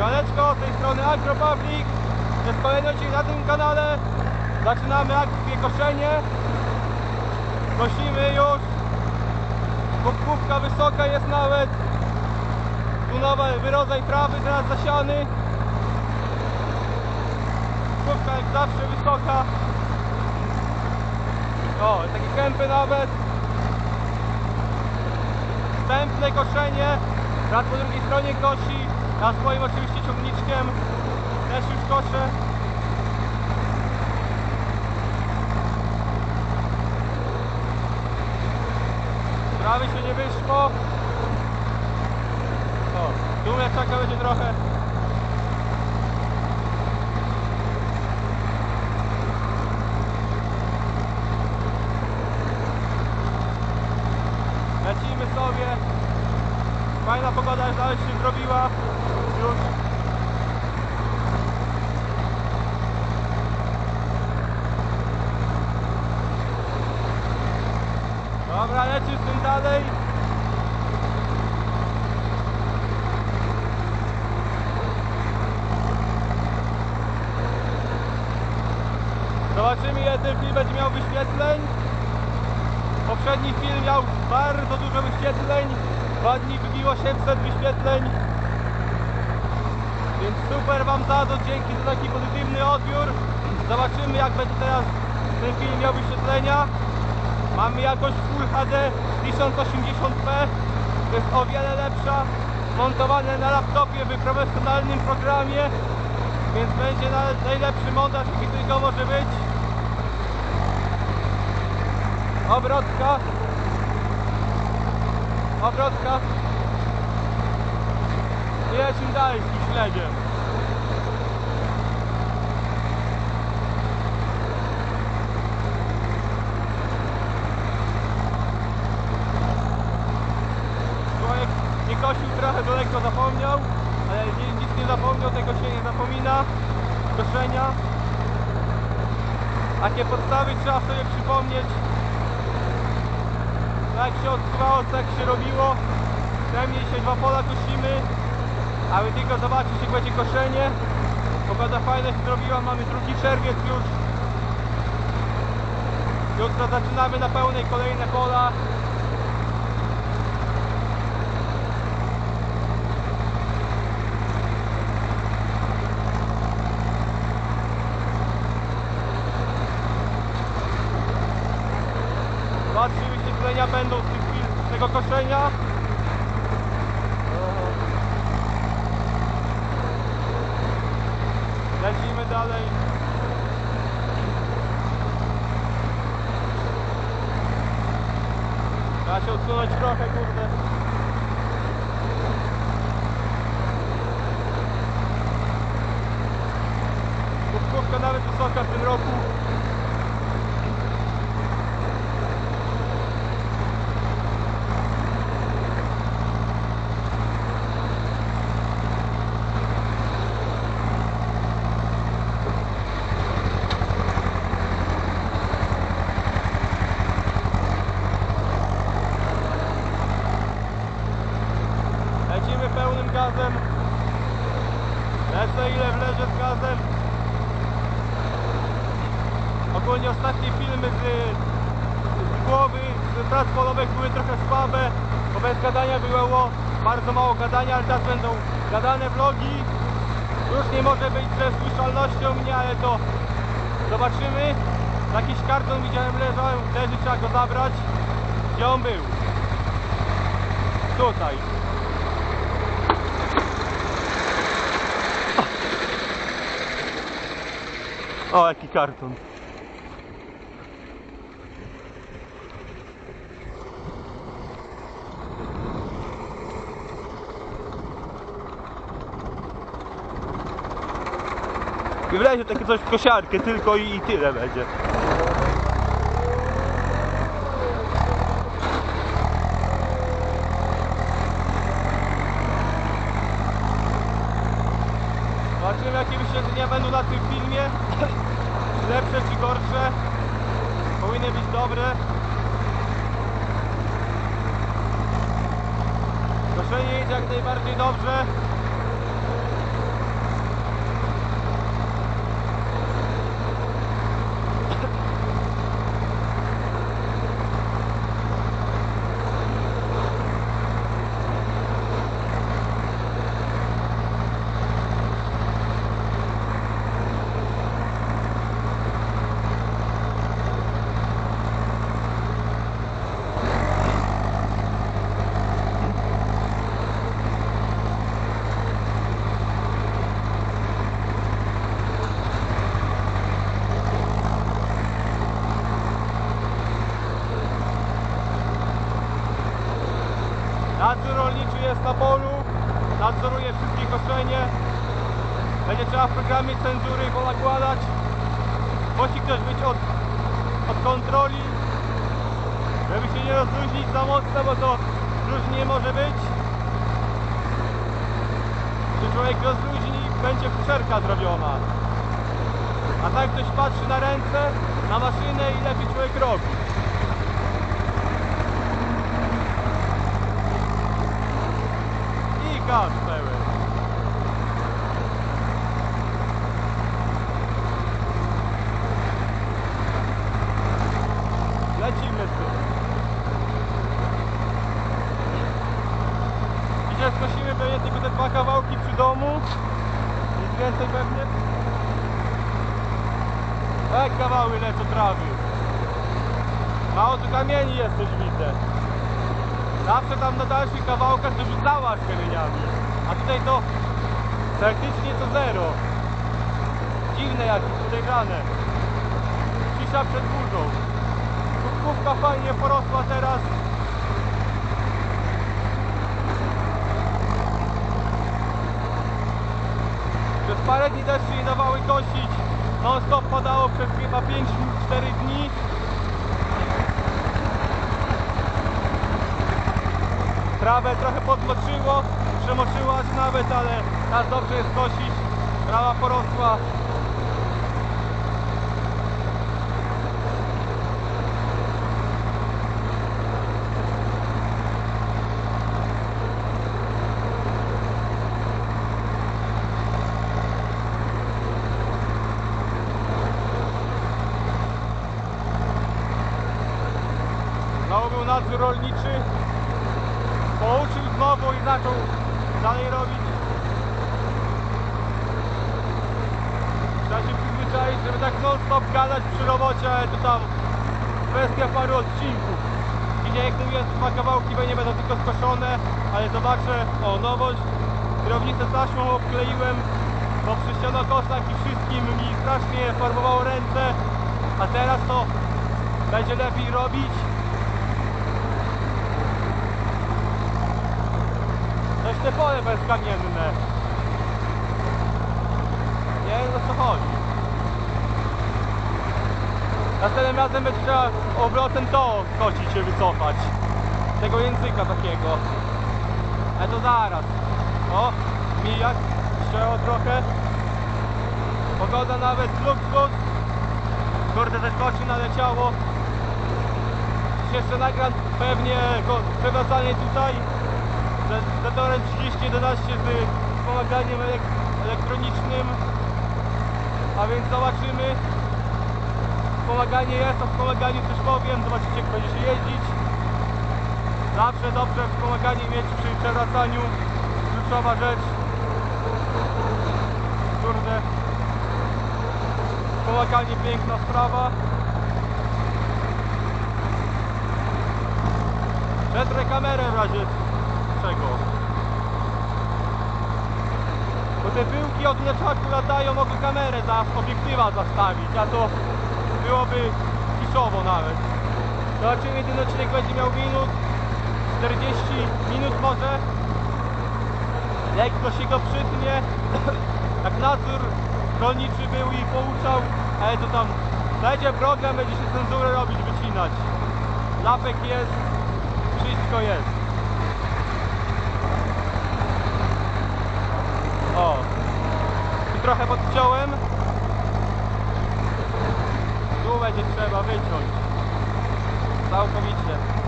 Siemaneczko, z tej strony AgroPublic. Jest kolejny odcinek na tym kanale. Zaczynamy akcję koszenie. Kosimy już. Kubkówka wysoka jest nawet. Tu nowy wyrodzaj trawy teraz zasiany. Kubka jak zawsze wysoka. O, takie kępy nawet. Wstępne koszenie. Brat po drugiej stronie kosi. Ja swoim oczywiście ciągniczkiem też już koszę. Prawie się nie wyszło. O, tu czaka będzie trochę. Lecimy sobie. Fajna pogoda już dalej się zrobiła. Już. Dobra, leci z tym dalej. Zobaczymy ile ten film będzie miał wyświetleń. Poprzedni film miał bardzo dużo wyświetleń. Dwa dni wybiło 800 wyświetleń. Więc super Wam za to, dzięki za taki pozytywny odbiór. Zobaczymy jak będzie teraz ten film miał wyświetlenia. Mamy jakość Full HD 1080p. To jest o wiele lepsza. Montowane na laptopie w profesjonalnym programie. Więc będzie na- najlepszy montaż jaki tylko może być. Obrotka. Obrotka. I lecimy dalej z tym śledziem. Człowiek nie kosił trochę daleko zapomniał, ale nie- nic tego się nie zapomina. Koszenia. Takie podstawy trzeba sobie przypomnieć. Tak się odsuwało, tak się robiło. Przynajmniej się dwa pola kosimy. A wy tylko zobaczyć jak będzie koszenie. Pogoda fajna się zrobiła, mamy drugi czerwiec już. Jutro zaczynamy na pełnej kolejne pola. Dwa, trzy wyświetlenia będą z tych chwil, z tego koszenia. Lecimy dalej. Trzeba się odsunąć trochę, kurde. Kubkówka nawet wysoka w tym roku. Lecimy pełnym gazem. Lecę ile wlezie z gazem. Ogólnie ostatnie filmy z, z głowy, z prac polowych były trochę słabe, bo bez gadania było bardzo mało gadania, ale teraz będą gadane vlogi. Już nie może być ze słyszalnością mnie, ale to zobaczymy. Jakiś karton widziałem leżał, leży, trzeba go zabrać. Gdzie on był? Tutaj. O, jaki karton. Wlezie takie coś w kosiarkę tylko i, i tyle będzie. Nadzór rolniczy jest na polu, nadzoruje wszystkie koszenie. Będzie trzeba w programie cenzury ponakładać. Musi ktoś być od, od kontroli, żeby się nie rozluźnić za mocno, bo to różnie może być. Czy człowiek rozluźni, będzie kuszerka zrobiona. A tak ktoś patrzy na ręce, na maszynę i lepiej człowiek robi. I gaz pełen. Lecimy z tym. Dzisiaj skosimy pewnie tylko te dwa kawałki przy domu. Nic więcej pewnie. Jak kawały lecą trawy. Mało tu kamieni jest coś widzę. Zawsze tam na dalszych kawałkach dorzucałaś kamieniami. A tutaj to praktycznie to zero. Dziwne jakieś podejrzane. Cisza przed burzą. Kubkówka fajnie porosła teraz. Przez parę dni deszczy nie dawały kosić. Non stop padało przez chyba 5-4 dni. Trawę trochę podmoczyło, przemoczyło aż nawet, ale teraz dobrze jest kosić. Trawa porosła. Znowu był nadzór rolniczy. Pouczył znowu i zaczął dalej robić. Trzeba się przyzwyczaić, żeby tak non stop gadać przy robocie, ale to tam kwestia paru odcinków. Dzisiaj jak mówiłem, kawałki nie będą tylko skoszone, ale zobaczę, o nowość, kierownicę taśmą obkleiłem, bo przy ścianokosach i wszystkim mi strasznie farbowało ręce, a teraz to będzie lepiej robić. Coś te pole bezkamienne. Nie wiem o co chodzi. Następnym razem będzie trzeba obrotem to kosić się wycofać. Tego języka takiego. Ale to zaraz. O, mijak, ścięło trochę. Pogoda nawet luksus. Kurde, te skoczy naleciało. Jeszcze nagram pewnie przewracanie tutaj. Zatorem 3011 z wspomaganiem elek elektronicznym. A więc zobaczymy. Wspomaganie jest, o wspomaganiu też powiem. Zobaczycie jak będzie się jeździć. Zawsze dobrze wspomaganie mieć przy przewracaniu. Kluczowa rzecz. Kurde. Wspomaganie piękna sprawa. Przetrę kamerę w razie czego. Bo te pyłki od mleczaku latają, mogę kamerę za obiektywa zastawić, a to byłoby kiszowo nawet. Zobaczymy, ten odcinek będzie miał minut, 40 minut może. Lekko się go przytnie. Jak nadzór rolniczy był i pouczał, ale to tam będzie program, będzie się cenzurę robić, wycinać. Lapek jest, wszystko jest. O, tu trochę podciąłem. Tu będzie trzeba wyciąć. Całkowicie.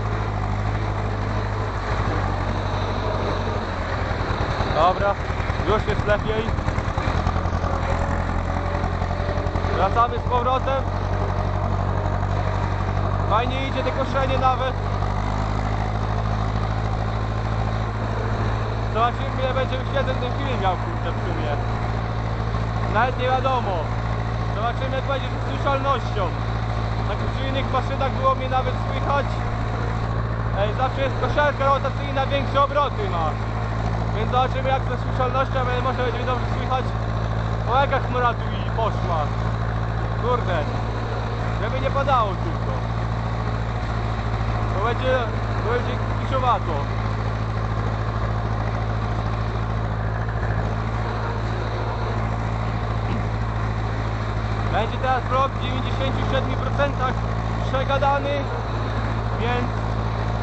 Dobra, już jest lepiej. Wracamy z powrotem. Fajnie idzie te koszenie nawet. Zobaczymy ile będzie wyświetleń ten film miał kurczę w sumie. Nawet nie wiadomo. Zobaczymy jak będzie z słyszalnością. Tak przy innych maszynach było mnie nawet słychać. Ej, zawsze jest kosiarka rotacyjna, większe obroty ma. Więc zobaczymy jak ze słyszalnością, ale może będzie dobrze słychać. O jaka chmura tu i poszła. Kurde. Żeby nie padało tylko. To będzie, to będzie kiszowato. Będzie teraz vlog w 97% przegadany, więc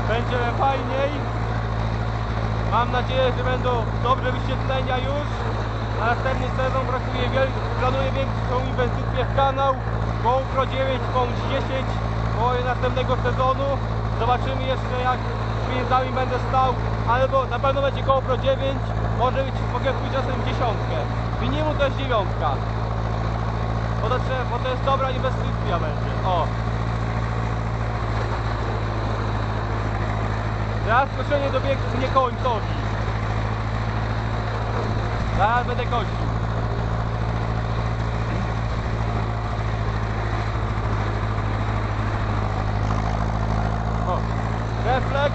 będzie fajniej. Mam nadzieję, że będą dobre wyświetlenia już. Na następny sezon brakuje wiel- planuję większą inwestycję w kanał. GoPro 9 bądź 10 połowie następnego sezonu. Zobaczymy jeszcze jak z pieniędzmi będę stał. Albo na pewno będzie GoPro 9. Może być, mogę pójść czasem dziesiątkę. Minimum to jest dziewiątka. Bo to, bo to jest dobra inwestycja będzie. O. Teraz koszenie dobiegł mnie końcowi. Zaraz będę. O, refleks.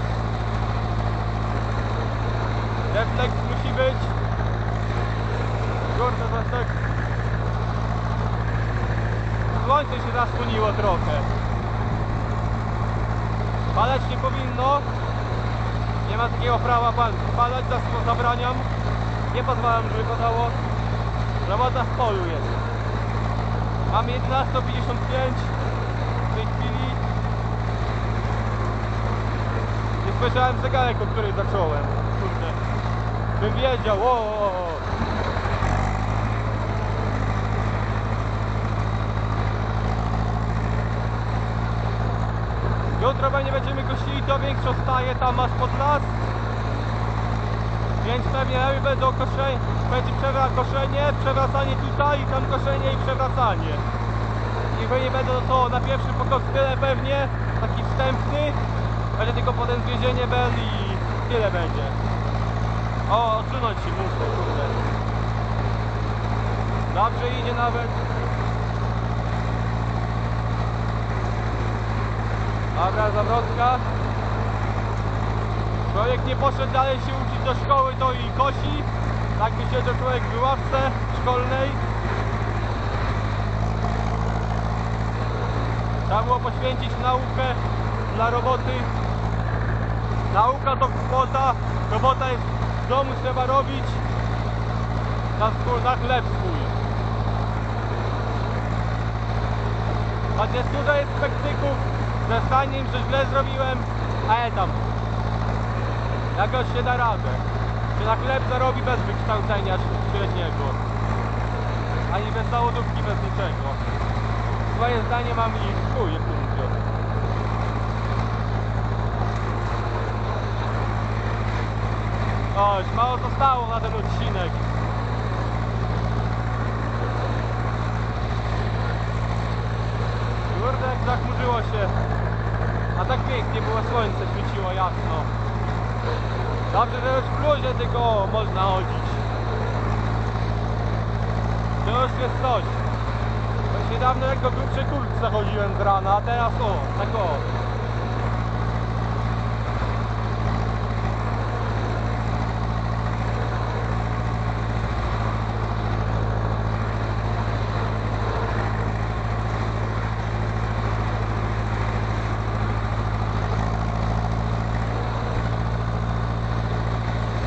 Refleks musi być. Kurde, jest tak... Słońce się zasłoniło trochę. Padać nie powinno. Nie ma takiego prawa pa- padać, zabraniam. Nie pozwalam, żeby padało. Robota w polu jest. Mam 11.55 w tej chwili. Nie spojrzałem zegarek, o której zacząłem. Kurde. Bym wiedział. O, o, o. Jutro będzie to większą staję tam masz pod las. Więc pewnie lepiej będą koszenie, będzie przewra koszenie, przewracanie tutaj, tam koszenie i przewracanie. I pewnie będą to na pierwszy pokos tyle pewnie, taki wstępny. Będzie tylko potem zwiezienie bel i tyle będzie. O, odsunąć się muszę, kurde. Dobrze idzie nawet. Dobra, zawrotka. Człowiek nie poszedł dalej się uczyć do szkoły, to i kosi. Tak by siedział człowiek w ławce szkolnej. Trzeba było poświęcić naukę dla roboty. Nauka to kwota, robota jest w domu, trzeba robić na, swój, na chleb swój. Chociaż dużo jest spektyków ze staniem, że źle zrobiłem, a ja tam. Jakoś się da radę. Czy na chleb zarobi bez wykształcenia średniego. Ani bez załodówki, bez niczego. Swoje zdanie mam i chuj, jak to mówię. O, już mało zostało na ten odcinek. Kurde, jak zachmurzyło się. A tak pięknie było słońce, świeciło jasno. Dobrze, że już w bluzie tylko można chodzić. To już jest coś. Niedawno jak do grubszej kurtce chodziłem z rana, a teraz o, tak o.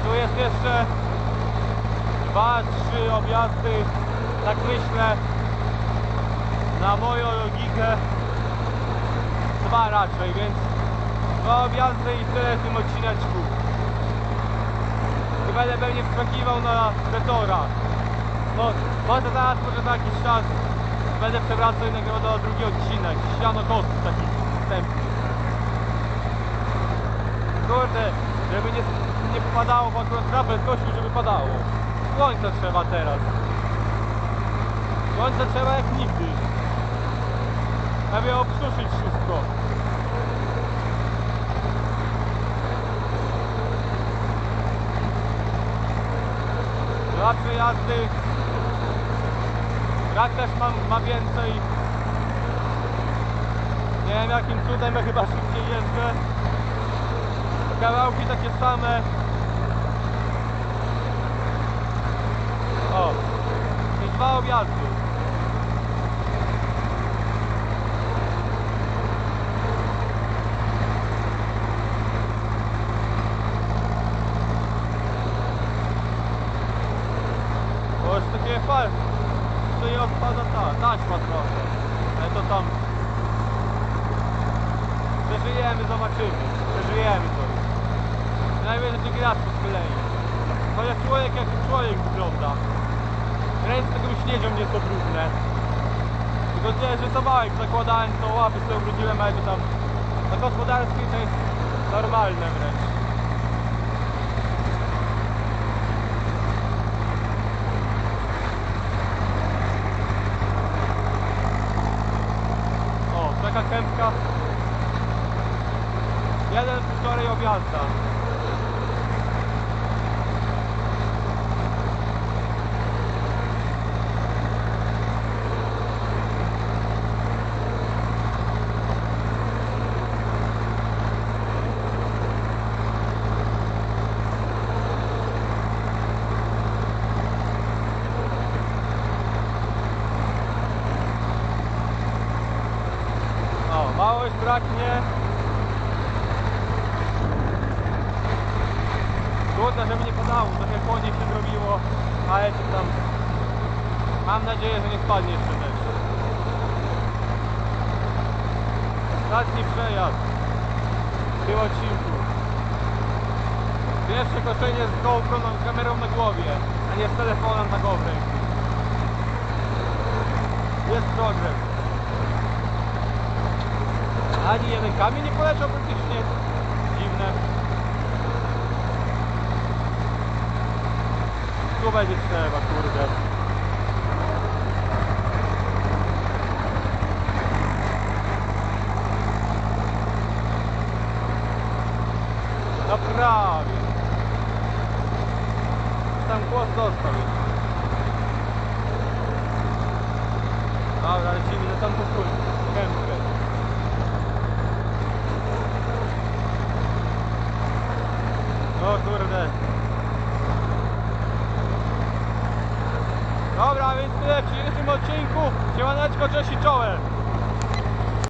Tu jest jeszcze dwa, trzy objazdy, tak myślę, na moją logikę. Dwa raczej, więc dwa objazdy i tyle w tym odcineczku. I będę pewnie wskakiwał na Pretora. No, może zaraz, może za jakiś czas będę przewracał i nagrywał drugi odcinek. Ściano kostu taki wstępny. Kurde, żeby nie, nie popadało, bo akurat krapel kosił, żeby padało. Słońce trzeba teraz. Słońce trzeba jak nigdy. Żeby obsuszyć wszystko. Dwa przejazdy. Brak też mam, ma więcej. Nie wiem jakim cudem, ja chyba szybciej jeżdżę. Kawałki takie same. O, i dwa objazdy. To jest takie fal. jeszcze nie odpada ta taśma trochę. Ale to tam... Przeżyjemy, zobaczymy. Przeżyjemy to już. Najwyżej drugi raz to sklei. Chociaż człowiek jak człowiek wygląda. Ręce taką śniedzią nieco brudne. Tylko tyle, że to małek zakładałem, to łapy sobie ubrudziłem, ale to tam na gospodarskiej to jest normalne wręcz. Półtorej objazda. O, mało już braknie. Trudno, żeby nie chłodniej się zrobiło, ale to tam... Mam nadzieję, że nie spadnie jeszcze deszcz. Ostatni przejazd w tym odcinku. Pierwsze koszenie z GoPro z kamerą na głowie, a nie z telefonem na GoPro. Jest progres. Ani jeden kamień nie poleciał praktycznie. Dziwne. Tu będzie trzeba, kurde.